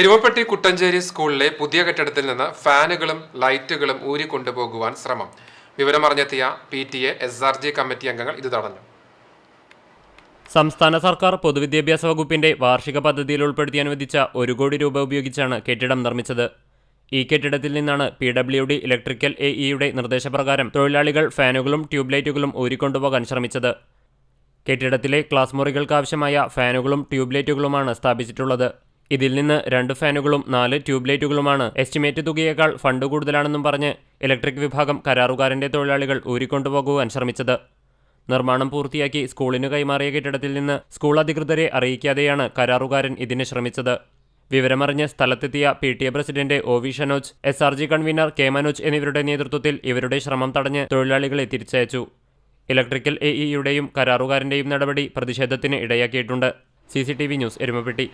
എരുവപ്പെട്ടി കുട്ടഞ്ചേരി സ്കൂളിലെ പുതിയ കെട്ടിടത്തിൽ നിന്ന് ഫാനുകളും ലൈറ്റുകളും ഊരിക്കൊണ്ടുപോകുവാൻ ശ്രമം. വിവരമറിഞ്ഞെത്തിയ P T A S R G committee അംഗങ്ങൾ ഇത് തടഞ്ഞു. സംസ്ഥാന സർക്കാർ പൊതുവിദ്യാഭ്യാസ വകുപ്പിന്റെ വാർഷിക പദ്ധതിയിൽ ഉൾപ്പെടുത്തി അനുവദിച്ച ഒരു കോടി രൂപ ഉപയോഗിച്ചാണ് കെട്ടിടം നിർമ്മിച്ചത്. ഈ കെട്ടിടത്തിൽ നിന്നാണ് P W D electrical A ഇയുടെ നിർദ്ദേശപ്രകാരം തൊഴിലാളികൾ ഫാനുകളും ട്യൂബ്ലൈറ്റുകളും ഊരിക്കൊണ്ടുപോകാൻ ശ്രമിച്ചത്. കെട്ടിടത്തിലെ ക്ലാസ് മുറികൾക്കാവശ്യമായ ഫാനുകളും ട്യൂബ്ലൈറ്റുകളുമാണ് സ്ഥാപിച്ചിട്ടുള്ളത്. ഇതിൽ നിന്ന് രണ്ട് ഫാനുകളും നാല് ട്യൂബ് ലൈറ്റുകളുമാണ് എസ്റ്റിമേറ്റ് തുകയേക്കാൾ ഫണ്ട് കൂടുതലാണെന്നും പറഞ്ഞ് ഇലക്ട്രിക് വിഭാഗം കരാറുകാരന്റെ തൊഴിലാളികൾ ഊരിക്കൊണ്ടുപോകുവാൻ ശ്രമിച്ചത്. നിർമ്മാണം പൂർത്തിയാക്കി സ്കൂളിന് കൈമാറിയ കെട്ടിടത്തിൽ നിന്ന് സ്കൂൾ അധികൃതരെ അറിയിക്കാതെയാണ് കരാറുകാരൻ ഇതിന് ശ്രമിച്ചത്. വിവരമറിഞ്ഞ് സ്ഥലത്തെത്തിയ P T A president O V Shanoj S R G convener K Manoj എന്നിവരുടെ നേതൃത്വത്തിൽ ഇവരുടെ ശ്രമം തടഞ്ഞ് തൊഴിലാളികളെ തിരിച്ചയച്ചു. ഇലക്ട്രിക്കൽ എ ഇയുടെയും കരാറുകാരന്റെയും നടപടി പ്രതിഷേധത്തിന് ഇടയാക്കിയിട്ടുണ്ട്. C C T V news Erumapetty.